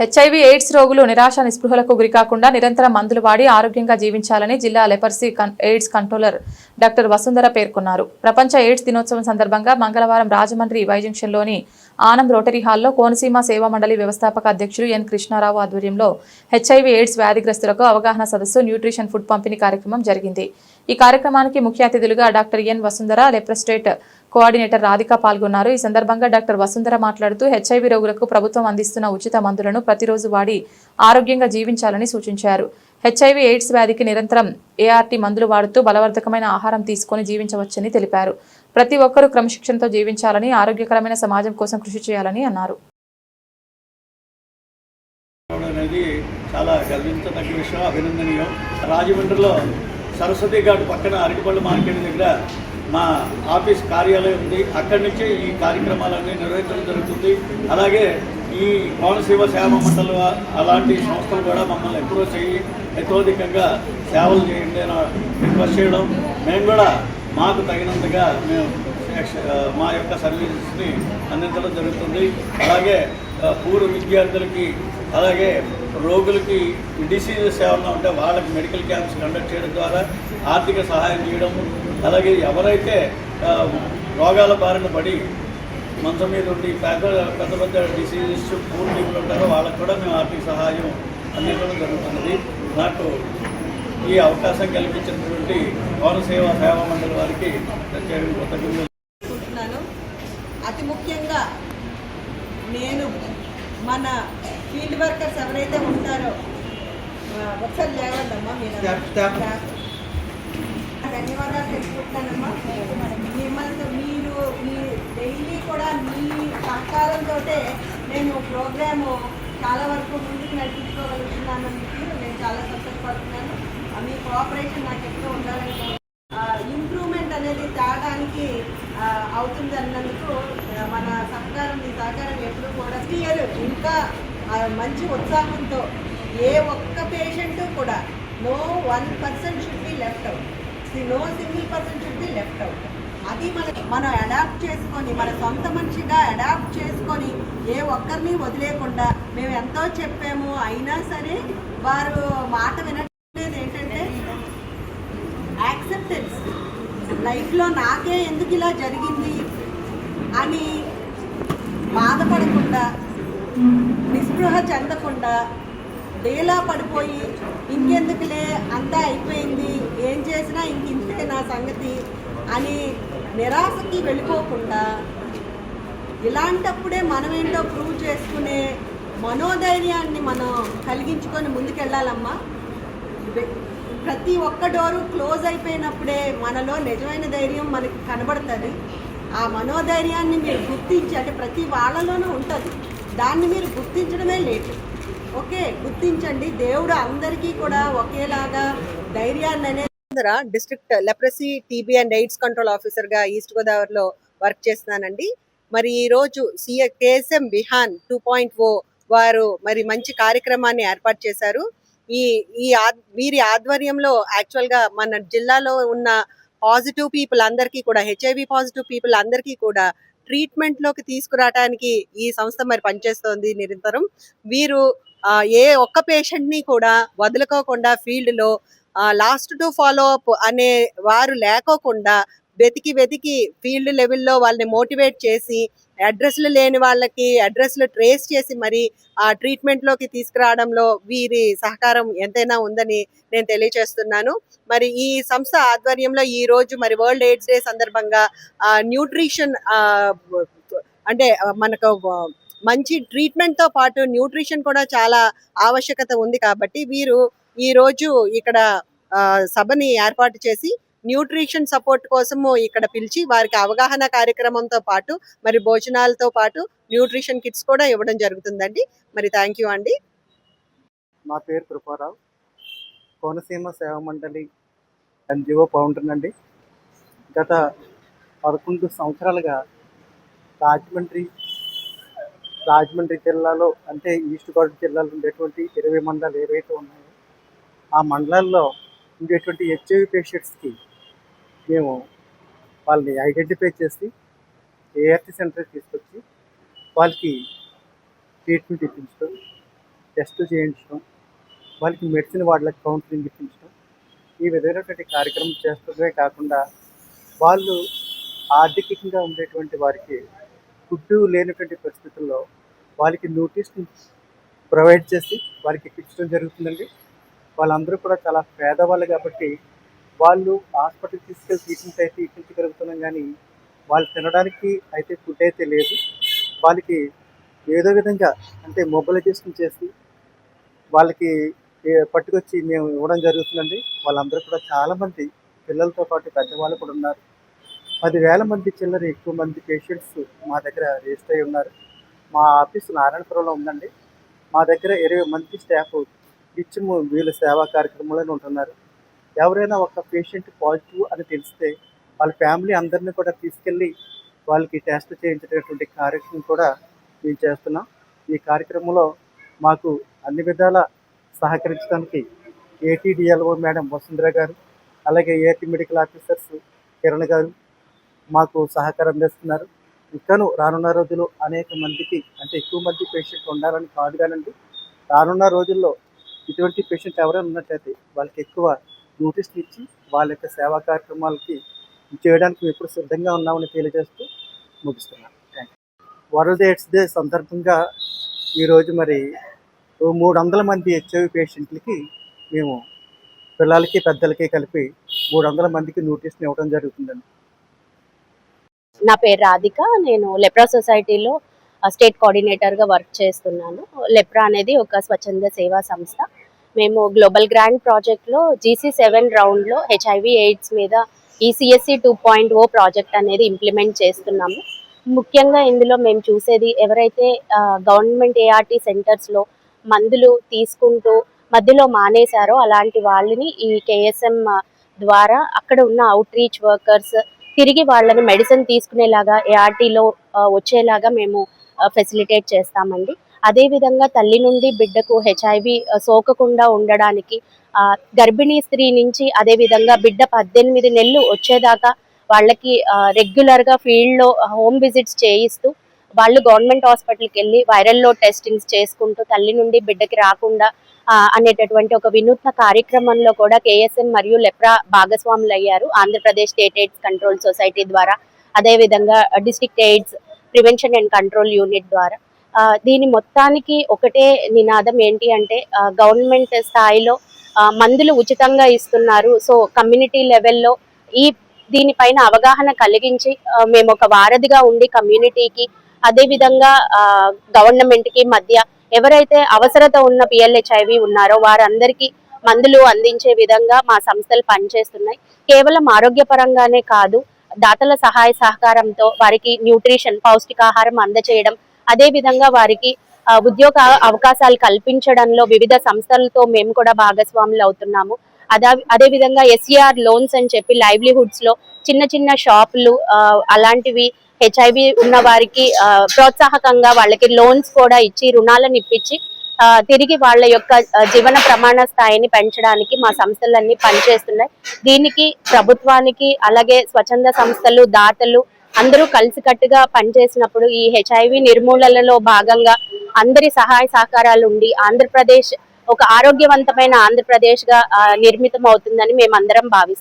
HIV AIDS రోగులు నిరాశ నిస్పృహలకు గురికాకుండా నిరంతరం మందులు వాడి ఆరోగ్యంగా జీవించాలని జిల్లా లెపర్సీ కన్- ఎయిడ్స్ కంట్రోలర్ డాక్టర్ వసుంధర పేర్కొన్నారు. ప్రపంచ ఎయిడ్స్ దినోత్సవం సందర్భంగా మంగళవారం రాజమండ్రి వైజంక్షన్లోని ఆనంద్ ఆనం రోటరీ హాల్లో కోనసీమ సేవా మండలి వ్యవస్థాపక అధ్యక్షులు ఎన్ కృష్ణారావు ఆధ్వర్యంలో హెచ్ఐవి ఎయిడ్స్ వ్యాధిగ్రస్తులకు అవగాహన సదస్సు న్యూట్రిషన్ ఫుడ్ పంపిణీ కార్యక్రమం జరిగింది. ఈ కార్యక్రమానికి ముఖ్య అతిథులుగా డాక్టర్ ఎన్ వసుంధర లెప్రస్టేట్ కోఆర్డినేటర్ రాధిక పాల్గొన్నారు. ఈ సందర్భంగా డాక్టర్ వసుంధర మాట్లాడుతూ హెచ్ఐవి రోగులకు ప్రభుత్వం అందిస్తున్న ఉచిత మందులను ప్రతిరోజు వాడి ఆరోగ్యంగా జీవించాలని సూచించారు. హెచ్ఐవి ఎయిడ్స్ వ్యాధికి నిరంతరం ఏఆర్టీ మందులు వాడుతూ బలవర్ధకమైన ఆహారం తీసుకొని జీవించవచ్చని తెలిపారు. ప్రతి ఒక్కరూ క్రమశిక్షణతో జీవించాలని ఆరోగ్యకరమైన సమాజం కోసం కృషి చేయాలని అన్నారు. అనేది చాలా గర్వించదగ్గ విషయం అభినందనీయం. రాజమండ్రిలో సరస్వతి ఘాట్ పక్కన అరటిపళ్ళు మార్కెట్ దగ్గర మా ఆఫీస్ కార్యాలయం ఉంది. అక్కడి నుంచి ఈ కార్యక్రమాలన్నీ నిర్వహించడం జరుగుతుంది. అలాగే ఈ కోనసీమ సేవ మండలి అలాంటి సంస్థలు కూడా మమ్మల్ని ఎప్పుడో చేయి యథోధికంగా సేవలు చేయండి అని రిక్వెస్ట్ చేయడం. మేము కూడా మాకు తగినంతగా మేము మా యొక్క సర్వీసెస్ని అందించడం జరుగుతుంది. అలాగే పూర్వ విద్యార్థులకి అలాగే రోగులకి డిసీజెస్ ఏమన్నా ఉంటే వాళ్ళకి మెడికల్ క్యాంప్స్ కండక్ట్ చేయడం ద్వారా ఆర్థిక సహాయం చేయడం అలాగే ఎవరైతే రోగాల బారిన పడి మంచం మీద ఉండి పెద్ద పెద్ద పెద్ద డిసీజెస్ పూర్ పీపుల్ ఉంటారో వాళ్ళకి కూడా మేము ఆర్థిక సహాయం అందించడం జరుగుతున్నది. నాకు ఈ అవకాశం కల్పించినటువంటి కోనసీమ సేవా మండలి వారికి ప్రత్యేక కృతజ్ఞతలు. అనుకుంటున్నాను. అతి ముఖ్యంగా నేను మన ఫీల్డ్ వర్కర్స్ ఎవరైతే ఉంటారో ఒకసారి లేవండి అమ్మా మీరు ధన్యవాదాలు తెలుసుకుంటానమ్మా మిమ్మల్ని మీరు మీ డైలీ కూడా మీ సహకారంతో నేను ప్రోగ్రాము చాలా వరకు ముందుకు నడిపించుకోగలుగుతున్నానందుకు నేను చాలా సంతోషపడుతున్నాను. మీ కోఆపరేషన్ నాకు ఎప్పుడూ ఉండాలని ఇంప్రూవ్మెంట్ అనేది తాగడానికి అవుతుంది అన్నందుకు మన సహకారం మీ సహకారం ఎప్పుడు కూడా క్లియర్ ఇంకా మంచి ఉత్సాహంతో ఏ ఒక్క పేషెంట్ కూడా no one percent should be left out no single person should be left out అది మన మనం అడాప్ట్ చేసుకొని మన సొంత మనిషిగా అడాప్ట్ చేసుకొని ఏ ఒక్కరిని వదిలేకుండా మేము ఎంతో చెప్పాము అయినా సరే వారు మాట వినట్లేదు ఏంటంటే యాక్సెప్టెన్స్ లైఫ్లో నాకే ఎందుకు ఇలా జరిగింది? అని బాధపడకుండా నిస్పృహ చెందకుండా డేలా పడిపోయి ఇంకెందుకులే అంతా అయిపోయింది. ఏం చేసినా ఇంక ఇంతే నా సంగతి అని నిరాశకి వెళ్ళిపోకుండా ఇలాంటప్పుడే మనం ఏంటో ప్రూవ్ చేసుకునే మనోధైర్యాన్ని మనం కలిగించుకొని ముందుకెళ్ళాలమ్మా. ప్రతి ఒక్క డోరు క్లోజ్ అయిపోయినప్పుడే మనలో నిజమైన ధైర్యం మనకి కనబడుతుంది. ఆ మనోధైర్యాన్ని మీరు గుర్తించి అంటే ప్రతి వాళ్ళలోనూ ఉంటుంది. దాన్ని మీరు గుర్తించడమే లేటు. ఓకే గుర్తించండి. దేవుడు అందరికీ కూడా ఒకేలాగా ధైర్యాన్ని అనేది district leprosy TB and AIDS control ఆఫీసర్గా ఈస్ట్ గోదావరిలో వర్క్ చేస్తున్నానండి. మరి ఈరోజు CA KSM Vihaan two point O వారు మరి మంచి కార్యక్రమాన్ని ఏర్పాటు చేశారు. ఈ ఈ వీరి ఆధ్వర్యంలో యాక్చువల్గా మన జిల్లాలో ఉన్న పాజిటివ్ పీపుల్ అందరికీ కూడా హెచ్ఐవి పాజిటివ్ పీపుల్ అందరికీ కూడా ట్రీట్మెంట్లోకి తీసుకురావడానికి ఈ సంస్థ మరి పనిచేస్తోంది నిరంతరం. వీరు ఏ ఒక్క పేషెంట్ని కూడా వదులుకోకుండా ఫీల్డ్లో లాస్ట్ టు ఫాలో అప్ అనే వారు లేకోకుండా వెతికి వెతికి ఫీల్డ్ లెవెల్లో వాళ్ళని మోటివేట్ చేసి అడ్రస్లు లేని వాళ్ళకి అడ్రస్లు ట్రేస్ చేసి మరి ఆ ట్రీట్మెంట్లోకి తీసుకురావడంలో వీరి సహకారం ఎంతైనా ఉందని నేను తెలియజేస్తున్నాను మరి ఈ సంస్థ ఆధ్వర్యంలో ఈ రోజు మరి వరల్డ్ ఎయిడ్స్ డే సందర్భంగా న్యూట్రిషన్ అంటే మనకు మంచి ట్రీట్మెంట్తో పాటు న్యూట్రిషన్ కూడా చాలా ఆవశ్యకత ఉంది కాబట్టి వీరు ఈ రోజు ఇక్కడ సభని ఏర్పాటు చేసి న్యూట్రిషన్ సపోర్ట్ కోసము ఇక్కడ పిలిచి వారికి అవగాహన కార్యక్రమంతో పాటు మరి భోజనాలతో పాటు న్యూట్రిషన్ కిట్స్ కూడా ఇవ్వడం జరుగుతుందండి. మరి థ్యాంక్ యూ అండి. నా పేరు కృపారావు. కోనసీమ సేవ మండలి ఎన్జిఓ ఫౌండర్ అండి గత పదకొండు సంవత్సరాలుగా రాజమండ్రి రాజమండ్రి జిల్లాలో అంటే ఈస్ట్ గోదావరి జిల్లాలో ఉండేటువంటి ఇరవై మండలాలు ఏవైతే ఉన్నాయో ఆ మండలాల్లో ఉండేటువంటి హెచ్ఐవి పేషెంట్స్కి మేము వాళ్ళని ఐడెంటిఫై చేసి ఏఆర్టీ సెంటర్కి తీసుకొచ్చి వాళ్ళకి ట్రీట్మెంట్ ఇప్పించడం టెస్టులు చేయించడం వాళ్ళకి మెడిసిన్ వాళ్ళకి కౌన్సిలింగ్ ఇప్పించడం ఈ విధమైనటువంటి కార్యక్రమం చేస్తుండమే కాకుండా వాళ్ళు ఆర్థికంగా ఉండేటువంటి వారికి ఫుడ్ లేనటువంటి పరిస్థితుల్లో వాళ్ళకి నోటీస్ని ప్రొవైడ్ చేసి వారికి ఇప్పించడం జరుగుతుందండి. వాళ్ళందరూ కూడా చాలా పేదవాళ్ళు కాబట్టి వాళ్ళు హాస్పిటల్ తీసుకెళ్ళి ట్రీట్మెంట్ అయితే ఇప్పించగలుగుతున్నాం కానీ వాళ్ళు తినడానికి అయితే ఫుడ్ అయితే లేదు. వాళ్ళకి ఏదో విధంగా అంటే మొబైలైజేషన్ చేసి వాళ్ళకి పట్టుకొచ్చి మేము ఇవ్వడం జరుగుతుందండి. వాళ్ళందరూ కూడా చాలామంది పిల్లలతో పాటు పెద్దవాళ్ళు కూడా ఉన్నారు. పదివేల మంది చిల్లర ఎక్కువ మంది పేషెంట్స్ మా దగ్గర రిజిస్టర్ అయి ఉన్నారు. మా ఆఫీస్ నారాయణపురంలో ఉందండి. మా దగ్గర ఇరవై మంది స్టాఫ్ నిత్యము వీళ్ళ సేవా కార్యక్రమంలోనే ఉంటున్నారు. ఎవరైనా ఒక పేషెంట్ పాజిటివ్ అని తెలిస్తే వాళ్ళ ఫ్యామిలీ అందరినీ కూడా తీసుకెళ్ళి వాళ్ళకి టెస్ట్ చేయించేటటువంటి కార్యక్రమం కూడా మేము చేస్తున్నాం. ఈ కార్యక్రమంలో మాకు అన్ని విధాల సహకరించడానికి ఏటీడిఎల్ఓ మేడం వసుంధర గారు అలాగే ఏటీ మెడికల్ ఆఫీసర్స్ కిరణ్ గారు మాకు సహకారం అందిస్తున్నారు ఇంకాను రానున్న రోజుల్లో అనేక మందికి అంటే ఎక్కువ మంది పేషెంట్ ఉండాలని కాదు కానండి. రానున్న రోజుల్లో ఇటువంటి పేషెంట్ ఎవరైనా ఉన్నట్లయితే వాళ్ళకి ఎక్కువ నోటీసులు ఇచ్చి వాళ్ళ యొక్క సేవా కార్యక్రమాలకి చేయడానికి ఎప్పుడు సిద్ధంగా ఉన్నామని తెలియజేస్తూ ముగిస్తున్నాను. Thank you world AIDS day సందర్భంగా ఈరోజు మరి మూడు వందల మంది హెచ్ఐవి పేషెంట్లకి మేము పిల్లలకి పెద్దలకి కలిపి మూడు వందల మందికి నోటీస్ని ఇవ్వడం జరుగుతుందండి. నా పేరు రాధిక. నేను లెప్రా సొసైటీలో ఆ, స్టేట్ కోఆర్డినేటర్గా వర్క్ చేస్తున్నాను. లెప్రా అనేది ఒక స్వచ్ఛంద సేవా సంస్థ. మేము గ్లోబల్ గ్రాండ్ ప్రాజెక్ట్లో జీసీ సెవెన్ రౌండ్లో హెచ్ఐవి ఎయిడ్స్ మీద ECSC two point O project అనేది ఇంప్లిమెంట్ చేస్తున్నాము. ముఖ్యంగా ఇందులో మేము చూసేది ఎవరైతే గవర్నమెంట్ ఏఆర్టీ సెంటర్స్లో మందులు తీసుకుంటూ మధ్యలో మానేశారో అలాంటి వాళ్ళని ఈ కేఎస్ఎం ద్వారా అక్కడ ఉన్న అవుట్ రీచ్ వర్కర్స్ తిరిగి వాళ్ళని మెడిసిన్ తీసుకునేలాగా ఏఆర్టీలో వచ్చేలాగా మేము ఫెసిలిటేట్ చేస్తామండి. అదేవిధంగా తల్లి నుండి బిడ్డకు హెచ్ఐవి సోకకుండా ఉండడానికి ఆ, గర్భిణీ స్త్రీ నుంచి అదేవిధంగా బిడ్డ పద్దెనిమిది నెలలు వచ్చేదాకా వాళ్ళకి రెగ్యులర్గా ఫీల్డ్లో హోమ్ విజిట్స్ చేయిస్తూ వాళ్ళు గవర్నమెంట్ హాస్పిటల్కి వెళ్ళి వైరల్లో టెస్టింగ్స్ చేసుకుంటూ తల్లి నుండి బిడ్డకి రాకుండా అనేటటువంటి ఒక వినూత్న కార్యక్రమంలో కూడా కేఎస్ఎం మరియు లెప్రా భాగస్వాములు అయ్యారు. Andhra Pradesh state AIDS control society ద్వారా అదేవిధంగా district AIDS prevention and control unit ద్వారా. దీని మొత్తానికి ఒకటే నినాదం ఏంటి అంటే గవర్నమెంట్ స్థాయిలో మందులు ఉచితంగా ఇస్తున్నారు. సో కమ్యూనిటీ లెవెల్లో ఈ దీనిపైన అవగాహన కలిగించి మేము ఒక వారధిగా ఉండి కమ్యూనిటీకి అదేవిధంగా గవర్నమెంట్కి మధ్య ఎవరైతే అవసరత ఉన్న పిఎల్హెచ్ఐవి ఉన్నారో వారందరికీ మందులు అందించే విధంగా మా సంస్థలు పనిచేస్తున్నాయి. కేవలం ఆరోగ్యపరంగానే కాదు దాతల సహాయ సహకారంతో వారికి న్యూట్రిషన్ పౌష్టికాహారం అందచేయడం అదే విధంగా వారికి ఉద్యోగ అవకాశాలు కల్పించడంలో వివిధ సంస్థలతో మేము కూడా భాగస్వాములు అవుతున్నాము. అదే అదే విధంగా ఎస్ఈఆర్ లోన్స్ అని చెప్పి లైవ్లీహుడ్స్లో చిన్న చిన్న షాపులు అలాంటివి హెచ్ఐవి ఉన్న వారికి ప్రోత్సాహకంగా వాళ్ళకి లోన్స్ కూడా ఇచ్చి రుణాలను ఇప్పించి తిరిగి వాళ్ళ యొక్క జీవన ప్రమాణ స్థాయిని పెంచడానికి మా సంస్థలన్నీ పనిచేస్తున్నాయి. దీనికి ప్రభుత్వానికి అలాగే స్వచ్ఛంద సంస్థలు దాతలు అందరూ కలిసికట్టుగా పనిచేసినప్పుడు ఈ హెచ్ఐవి నిర్మూలనలో భాగంగా అందరి సహాయ సహకారాలు ఉండి ఆంధ్రప్రదేశ్ ఒక ఆరోగ్యవంతమైన ఆంధ్రప్రదేశ్గా నిర్మితం అవుతుందని మేమందరం భావిస్తున్నాం.